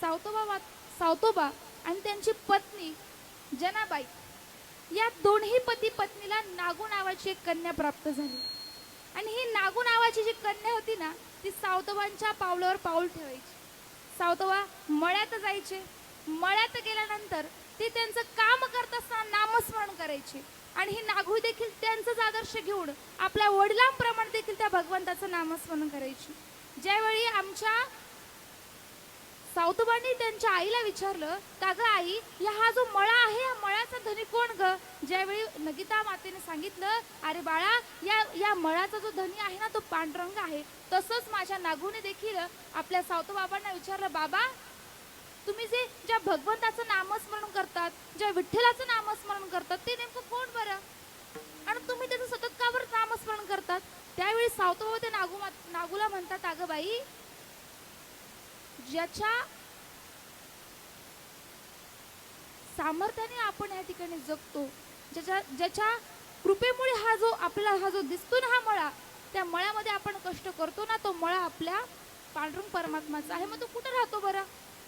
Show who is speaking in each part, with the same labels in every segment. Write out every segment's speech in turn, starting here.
Speaker 1: सावतोबा वा- सावतोबा आणि त्यांची पत्नी जनाबाई या दोन्ही पती पत्नीला नागू नावाची एक कन्या प्राप्त झाली. आणि ही नागू नावाची जी कन्या होती ना ती सावतोबांच्या पावलावर पाऊल ठेवायची. सावतोबा मळ्यात जायचे. मळ्यात गेल्यानंतर ते त्यांचं काम करत असताना नामस्मरण करायचे. आणि ही नागू देखील त्यांचाच आदर्श घेऊन आपल्या वडिलांप्रमाणे देखील त्या भगवंताचं नामस्मरण करायची. ज्यावेळी आमच्या सावतोबांनी त्यांच्या आईला विचारलं का ग आई या हा जो मळा आहे या मळ्याचा धनी कोण ग? ज्यावेळी नगिता मातेने सांगितलं अरे बाळा या या मळाचा जो धनी आहे ना तो पांडुरंग आहे. तसंच माझ्या नागूने देखील आपल्या सावतोबाबांना विचारलं बाबा तुम्ही जे ज्या भगवंताचं नामस्मरण करतात ज्या विठ्ठलाचं नामस्मरण करतात ते नेमकं कोण बरं? आणि तुम्ही त्याचं सतत का बरं नामस्मरण करतात? त्यावेळी सावतोबाबा ते नागू नागूला म्हणतात अगं बाई ज्याच्या सामर्थ्याने आपण या ठिकाणी जगतो ज्याच्या ज्याच्या कृपेमुळे हा जो आपला हा जो दिसतो ना हा मळा त्या मळ्यामध्ये आपण कष्ट करतो ना तो मळा आपल्या पांडुरंग परमात्माचा आहे. मग तो कुठं राहतो बरं?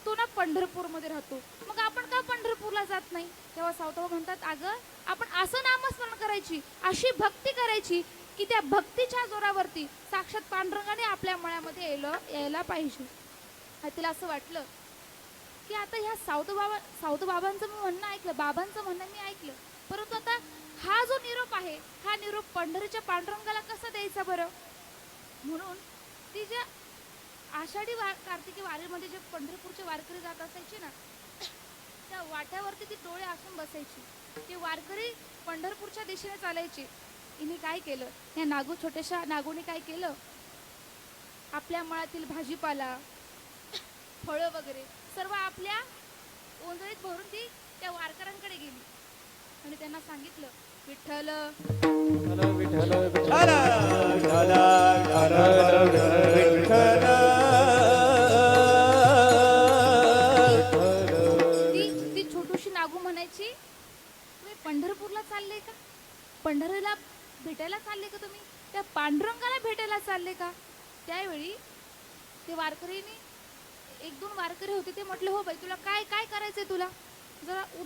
Speaker 1: तो ना पंढरपूरमध्ये राहतो. मग आपण का पंढरपूरला जात नाही? तेव्हा सावताबा म्हणतात अगं आपण असं नामस्मरण करायची अशी भक्ती करायची की त्या भक्तीच्या जोरावरती साक्षात पांडुरंगाने आपल्या मळ्यामध्ये यायला यायला पाहिजे. तिला असं वाटलं की आता ह्या सावतो बाबा सावतो बाबांचं मी म्हणणं ऐकलं बाबांचं म्हणणं मी ऐकलं. परंतु आता हा जो निरोप आहे हा निरोप पंढरीच्या पांडुरंगाला कसा द्यायचा बरं? म्हणून ती ज्या आषाढी वार कार्तिकी वारीमध्ये जे पंढरपूरचे वारकरी जात असायची ना त्या वाट्यावरती ती डोळे असून बसायची. ते वारकरी पंढरपूरच्या दिशेने चालायचे. हिने काय केलं? या नागू छोट्याशा नागूने काय केलं? आपल्या मळातील भाजीपाला फळं वगैरे सर्व आपल्या ओंजळीत भरून ती त्या वारकऱ्यांकडे गेली. आणि त्यांना सांगितलं विठ्ठल.
Speaker 2: विठ्ठल विठ्ठल
Speaker 3: विठ्ठल.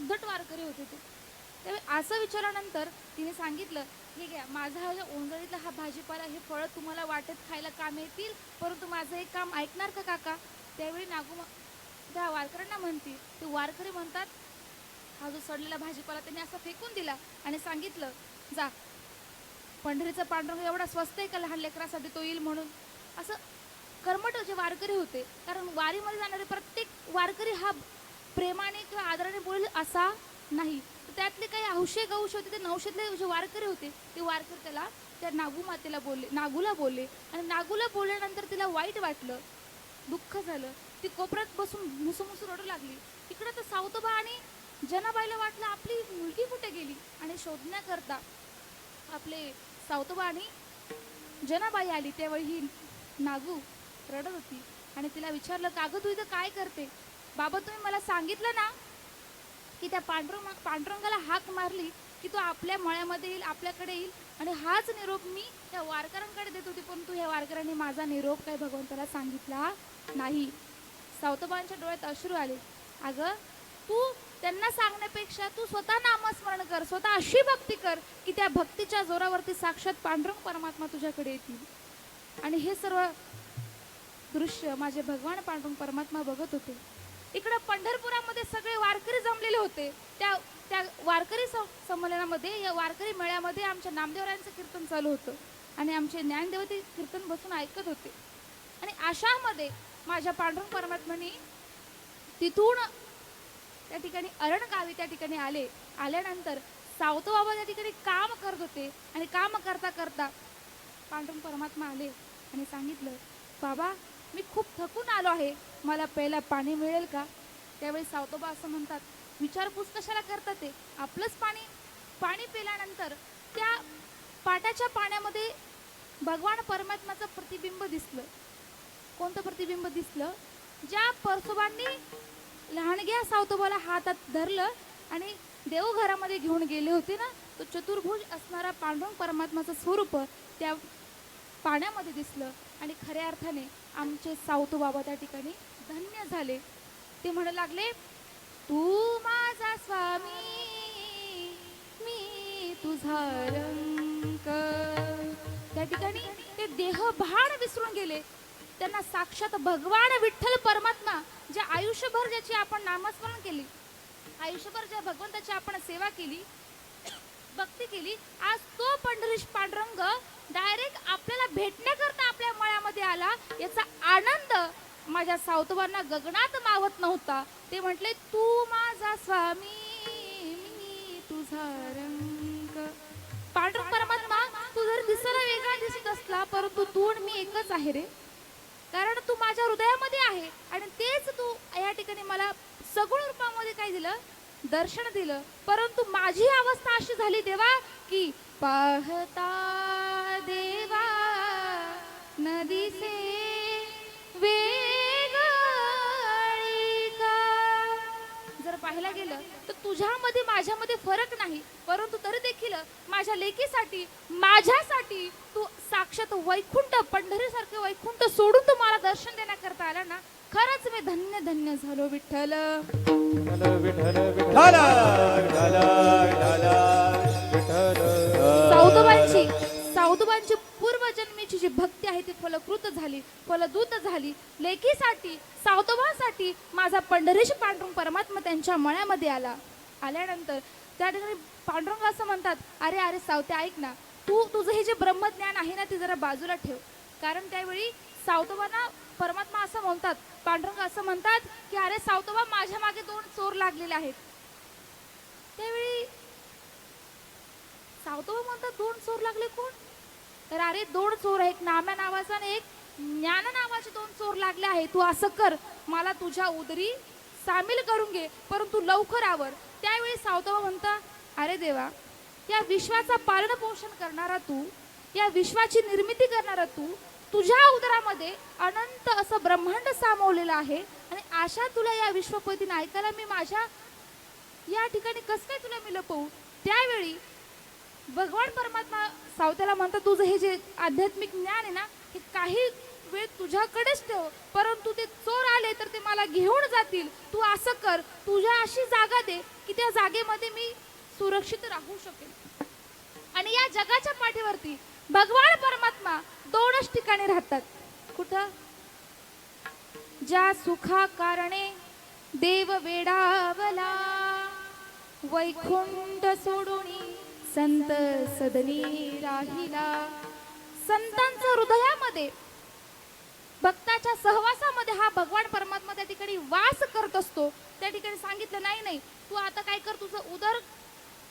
Speaker 1: उद्धट वारकरी होते ते. त्यावेळी असं विचारल्यानंतर तिने सांगितलं ठीक घ्या माझा हा जो ओंजळीतला हा भाजीपाला हे फळं तुम्हाला वाटेत खायला काम येतील परंतु माझं एक काम ऐकणार का काका? त्यावेळी नागू त्या वारकऱ्यांना म्हणते ते वारकरी म्हणतात हा जो सडलेला भाजीपाला त्यांनी असा फेकून दिला आणि सांगितलं जा पंढरीचा पांढरंग एवढा स्वस्त आहे का लहान लेकरासाठी तो येईल म्हणून? असं कर्मट जे वारकरी होते कारण वारीमध्ये जाणारे प्रत्येक वारकरी हा प्रेमाने किंवा आदराने बोलेल असा नाही. तर त्यातले काही हौशे गौश होते ते नवशेतले जे वारकरी होते ते वारकरी त्याला त्या नागू मातेला बोलले नागूला बोलले. आणि नागूला बोलल्यानंतर तिला वाईट वाटलं दुःख झालं. ती कोपऱ्यात बसून मुसू मुसू रडू लागली. इकडं तर सावतोबा आणि जनाबाईला वाटलं आपली मुलगी कुठे गेली? आणि शोधण्याकरता आपले सावतोबा आणि जनाबाई आली. त्यावेळी ही नागू रडत होती. आणि तिला विचारलं कागद तू इथं काय करते? बाबा तुम्ही मला सांगितलं ना की त्या पांडुरंग पांडुरंगाला हाक मारली की तो आपल्या मळ्यामध्ये येईल आपल्याकडे येईल आणि हाच निरोप मी त्या वारकऱ्यांकडे देत होती परंतु ह्या वारकऱ्यांनी माझा निरोप काही भगवंताला सांगितला नाही. सावतोबांच्या डोळ्यात अश्रू आले. अगं तू त्यांना सांगण्यापेक्षा तू स्वतः नामस्मरण कर स्वतः अशी भक्ती कर की त्या भक्तीच्या जोरावरती साक्षात पांडुरंग परमात्मा तुझ्याकडे येतील. आणि हे सर्व दृश्य माझे भगवान पांडुरंग परमात्मा बघत होते. इकडं पंढरपुरामध्ये सगळे वारकरी जमलेले होते. त्या त्या वारकरी संमेलनामध्ये या वारकरी मेळ्यामध्ये आमच्या नामदेवरायांचं कीर्तन चालू होतं. आणि आमचे ज्ञानदेव ते कीर्तन बसून ऐकत होते. आणि अशामध्ये माझ्या पांडुरंग परमात्म्याने तिथून त्या ठिकाणी अरण गावी त्या ठिकाणी आले. आल्यानंतर सावतोबाबा त्या ठिकाणी काम करत होते. आणि काम करता करता पांडुरंग परमात्मा आले आणि सांगितलं बाबा मी खूप थकून आलो आहे. मला प्यायला पाणी मिळेल का? त्यावेळी सावतोबा असं म्हणतात विचारपूस कशाला करतात ते? आपलंच पाणी पाणी पिल्यानंतर त्या पाटाच्या पाण्यामध्ये भगवान परमात्माचं प्रतिबिंब दिसलं. कोणतं प्रतिबिंब दिसलं? ज्या परसोबांनी लहानग्या सावतोबाला हातात धरलं आणि देवघरामध्ये घेऊन गेले होते ना तो चतुर्भुज असणारा पांडुरंग परमात्माचं स्वरूप त्या पाण्यामध्ये दिसलं आणि खऱ्या अर्थाने आमचे सावतू बाबा त्या ठिकाणी धन्य झाले. ते म्हणू लागले तू माझा स्वामी मी तुझा रंग. त्या ठिकाणी ते देहभान विसरून गेले. त्यांना साक्षात भगवान विठ्ठल परमात्मा जे आयुष्यभर ज्याची आपण नामस्मरण केली आयुष्यभर ज्या भगवंताची आपण सेवा केली भक्ती केली आज तो पंढरीश पांडुरंग डायरेक्ट आपल्याला भेटण्याकरता आपल्या मळ्यामध्ये आला. याचा आनंद माझ्या सावतवांना गगनात मावत नव्हता. ते म्हटले तू माझा स्वामी मी तुझा रंग. पांडुरंग परमात्मा तू जर दिसायला वेगळा दिसत असला परंतु तू आणि मी एकच आहे रे. कारण तू माझ्या हृदयामध्ये आहे आणि तेच तू या ठिकाणी मला सगुण रूपामध्ये काय दिलं? दर्शन दिलं. परंतु माझी अवस्था अशी झाली देवा की पाहता देवा नदीसे जर पाहायला गेलं तर तुझ्यामध्ये माझ्यामध्ये फरक नाही. परंतु तरी देखील माझ्या लेकीसाठी माझ्यासाठी तू साक्षात वैकुंठ पंढरीसारखे वैकुंठ सोडून तू मला दर्शन देण्याकरता आला ना खरंच मी धन्य धन्य झालो विठ्ठल.
Speaker 2: विठ्ठल विठ्ठल
Speaker 1: पूर्वजन्मीची जी भक्ती आहे ती फलकृत झाली फलदूत झाली. लेकीसाठी सावधबांसाठी माझा पंढरीश पांडुरंग परमात्मा त्यांच्या मळ्यामध्ये आला. आल्यानंतर त्या ठिकाणी पांडुरंग असं म्हणतात अरे अरे सावते ऐक ना तू तुझं हे जे ब्रह्मज्ञान आहे ना ते जरा बाजूला ठेव. कारण त्यावेळी सावतोबांना परमात्मा असं म्हणतात पांडुरंग असं म्हणतात की अरे सावतोबा माझ्या मागे दोन चोर लागलेले आहेत. त्यावेळी सावतोबा म्हणतात दोन चोर लागले कोण? तर अरे दोन चोर आहेत. नाम्या नावाचा आणि एक ज्ञान नावाचे दोन चोर लागले आहे तू असं कर मला तुझ्या उदरी सामील करून घे परंतु लवकर आवर. त्यावेळी सावतोबा म्हणता अरे देवा या विश्वाचा पालन पोषण करणारा तू या विश्वाची निर्मिती करणारा तू तुझ्या उदरामध्ये अनंत असं ब्रह्मांड सामावलेलं आहे आणि आशा तुला या विश्वपतीने ऐकायला मी माझ्या या ठिकाणी कसं काय तुला मी लपवू त्यावेळी भगवान परमात्मा सावत्याला म्हणतात तुझं हे जे आध्यात्मिक ज्ञान आहे ना हे काही वेळ तुझ्याकडेच ठेव. परंतु ते चोर आले तर ते मला घेऊन जातील. तू असं कर. तुझ्या अशी जागा दे की त्या जागेमध्ये मी सुरक्षित राहू शकेल आणि या जगाच्या पाठीवरती भगवान परमात्मा दोनच ठिकाणी राहतात. कुठं? ज्या सुखा कारणे देव वेडावला वैकुंठ सोडून संत सदनी राहिला. संतांच्या हृदयामध्ये भक्ताच्या सहवासामध्ये हा भगवान परमात्मा त्या ठिकाणी वास करत असतो. त्या ठिकाणी सांगितलं नाही नाही तू आता काय कर तुझं उदर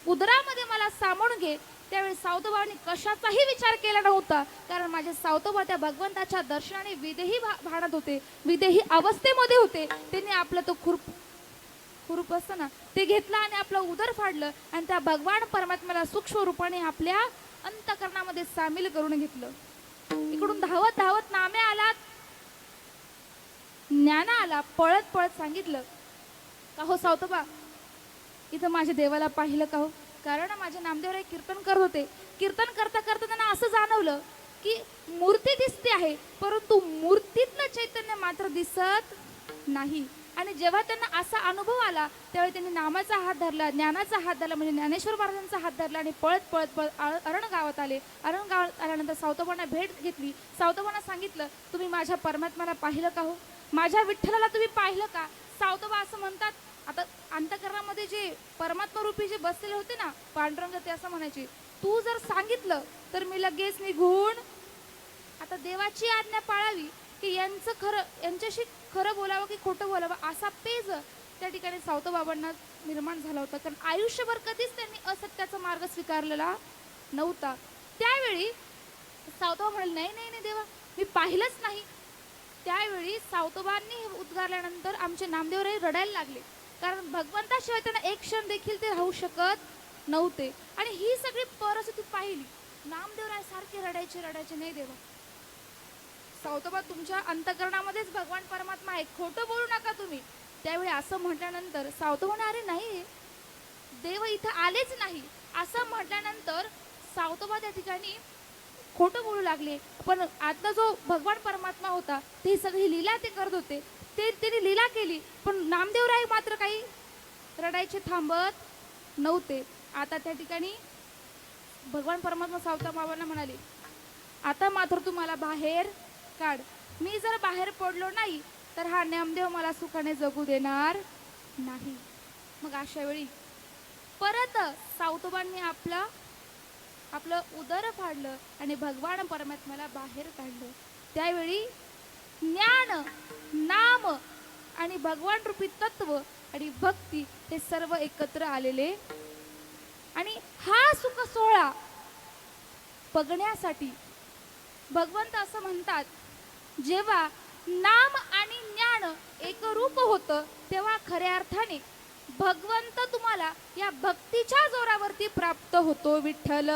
Speaker 1: उदरामध्ये मला सामावून घे त्यावेळी सावतोबाने कशाचाही विचार केला नव्हता. कारण माझे सावतोबा त्या भगवंताच्या दर्शनाने विदेही भाडत होते विदेही अवस्थेमध्ये होते. त्यांनी आपलं तो खुरप खुरूप असतं ना ते घेतलं आणि आपलं उदर फाडलं आणि त्या भगवान परमात्म्याला सूक्ष्म रूपाने आपल्या अंतकरणामध्ये सामील करून घेतलं. इकडून धावत धावत नामे आला ज्ञान आला पळत पळत सांगितलं. का हो सावतोबा? इथं माझ्या देवाला पाहिलं का हो? कारण माझे नामदेवराय कीर्तन करत होते. कीर्तन करता करता त्यांना असं जाणवलं की मूर्ती दिसते आहे परंतु मूर्तीतलं चैतन्य मात्र दिसत नाही. आणि जेव्हा त्यांना असा अनुभव आला त्यावेळी त्यांनी नामाचा हात धरला ज्ञानाचा हात धरला म्हणजे ज्ञानेश्वर महाराजांचा हात धरला आणि पळत पळत पळत अरण गावात आले. अरण गावात आल्यानंतर सावतोबांना भेट घेतली. सावतोबांना सांगितलं तुम्ही माझ्या परमात्म्याला पाहिलं का हो? माझ्या विठ्ठलाला तुम्ही पाहिलं का? सावतोबा असं म्हणतात आता अंतकरणामध्ये जे परमात्मा रूपी जे बसलेले होते ना पांडुरंग ते असं म्हणायचे तू जर सांगितलं तर मी लगेच निघून आता देवाची आज्ञा पाळावी की यांचं खरं यांच्याशी खरं बोलावं की खोटं बोलावं असा पेज त्या ठिकाणी सावतोबाबांना निर्माण झाला होता. कारण आयुष्यभर कधीच त्यांनी असत्याचा मार्ग स्वीकारलेला नव्हता. त्यावेळी सावतोबा म्हणाले नाही नाही नाही देवा मी पाहिलंच नाही. त्यावेळी सावतोबांनी हे उद्गारल्यानंतर आमचे नामदेवराय रडायला लागले. कारण भगवंताशिवाय त्यांना एक क्षण देखील ते राहू शकत नव्हते. आणि ही सगळी परिस्थिती पाहिली. नामदेवराय सारखे रडायचे रडायचे नाही देवा. सावतोबा तुमच्या अंतकरणामध्येच भगवान परमात्मा आहे खोटं बोलू नका तुम्ही. त्यावेळी असं म्हटल्यानंतर सावतोबाने अरे नाही देव इथं आलेच नाही. असं म्हटल्यानंतर सावतोबा त्या ठिकाणी खोटं बोलू लागले. पण आता जो भगवान परमात्मा होता ते सगळी लीला ते करत होते. ते त्यांनी लीला केली पण नामदेवराय मात्र काही रडायचे थांबत नव्हते. आता त्या ठिकाणी भगवान परमात्मा सावता बाबांना म्हणाले आता मात्र तू मला बाहेर काढ. मी जर बाहेर पडलो नाही तर हा नामदेव मला सुखाने जगू देणार नाही. मग अशा वेळी परत सावतोबांनी आपलं आपलं उदर फाडलं आणि भगवान परमात्म्याला बाहेर काढलं. त्यावेळी ज्ञान नाम आणि भगवान रूपी तत्व आणि भक्ती हे सर्व एकत्र आलेले. आणि हा सुख सोहळा बघण्यासाठी भगवंत असं म्हणतात जेव्हा नाम आणि ज्ञान एकरूप होतं तेव्हा खऱ्या अर्थाने भगवंत तुम्हाला या भक्तीच्या जोरावरती प्राप्त होतो विठ्ठल.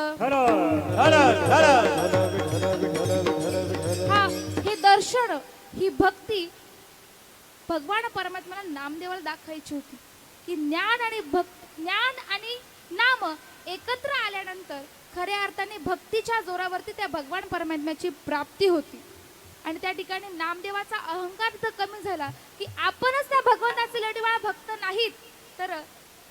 Speaker 1: दर्शन ही भक्ती भगवान परमात्म्याला नामदेवाला दाखवायची होती. की ज्ञान आणि भक् ज्ञान आणि नाम एकत्र आल्यानंतर खऱ्या अर्थाने भक्तीच्या जोरावरती त्या भगवान परमात्म्याची प्राप्ती होती. आणि त्या ठिकाणी नामदेवाचा अहंकार तर कमी झाला की आपणच त्या भगवंताचे लढीवाळा भक्त नाहीत. तर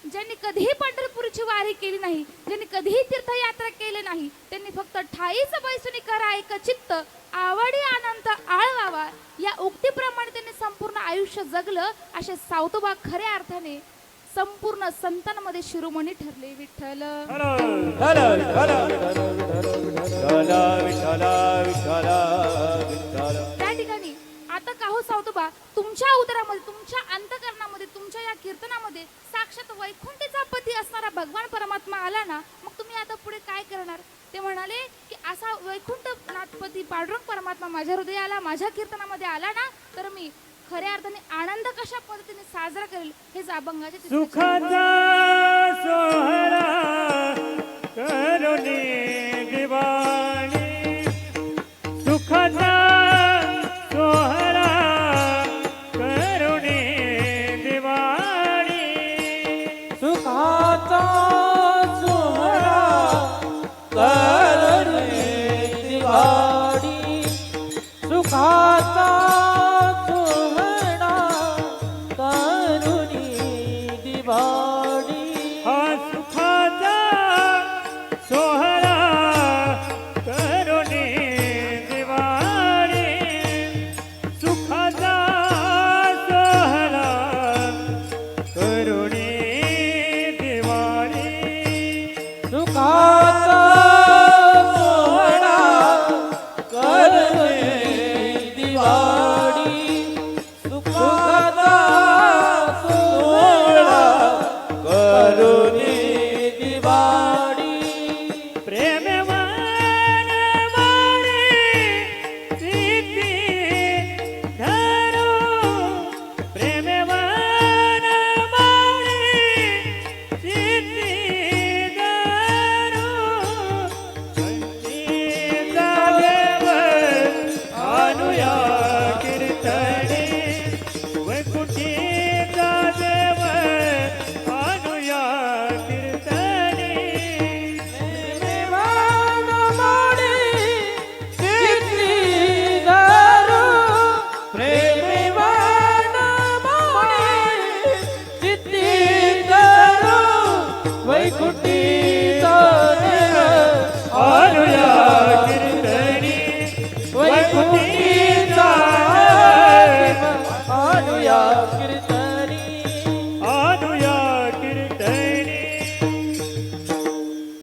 Speaker 1: ज्यांनी कधीही पंढरपूरची वारी केली नाही ज्यांनी कधीही तीर्थयात्रा केली नाही त्यांनी फक्त ठाईच बैसुनी करा एक चित्त आवडी आनंद आळवावा. या उक्तीप्रमाणे त्यांनी संपूर्ण आयुष्य जगलं. असे सावतोबा खऱ्या अर्थाने संपूर्ण संतांमध्ये शिरोमणी ठरले विठ्ठल. त्या ठिकाणी आता का हो सावतोबा? तुमच्या उदरामध्ये तुमच्या अंतकरणामध्ये तुमच्या या कीर्तनामध्ये साक्षात वैकुंठीचा पती असणारा भगवान परमात्मा आला ना मग तुम्ही आता पुढे काय करणार? ते म्हणाले की असा वैकुंठ नाथपती पांडुरंग परमात्मा माझ्या हृदयाला माझ्या कीर्तनामध्ये आला ना तर मी खऱ्या अर्थाने आनंद कशा पद्धतीने साजरा करेल हेच अभंगाचे.
Speaker 3: सुखाचा सोहळा करुणी वैकुंठीचा